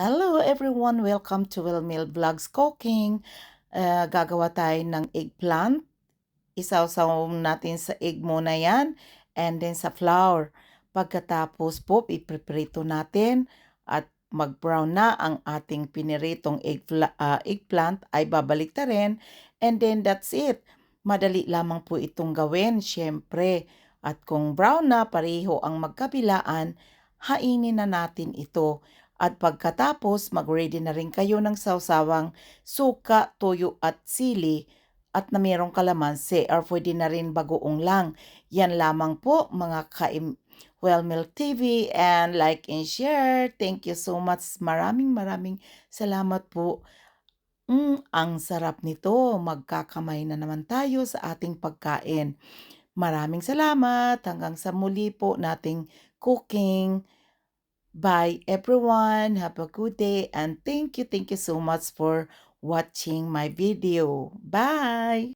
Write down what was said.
Hello everyone! Welcome to Willmill Vlogs Cooking. Ah, gagawa tayo ng eggplant. Isawsaw natin sa egg muna yan and then sa flour. Pagkatapos po, ipiprito natin at mag-brown na ang ating piniritong egg, uh, eggplant ay babalik ta rin and then that's it. Madali lamang po itong gawin, syempre. At kung brown na, pareho ang magkabilaan, hainin na natin ito. At pagkatapos, mag-ready na rin kayo ng sawsawang suka, toyo at sili at na mayroong kalamansi or pwede na rin bagoong lang. Yan lamang po mga kaim Well Milk TV and like and share. Thank you so much. Maraming maraming salamat po. Mm, ang sarap nito. Magkakamay na naman tayo sa ating pagkain. Maraming salamat. Hanggang sa muli po nating cooking. Bye everyone. Have a good day and thank you, thank you so much for watching my video. Bye!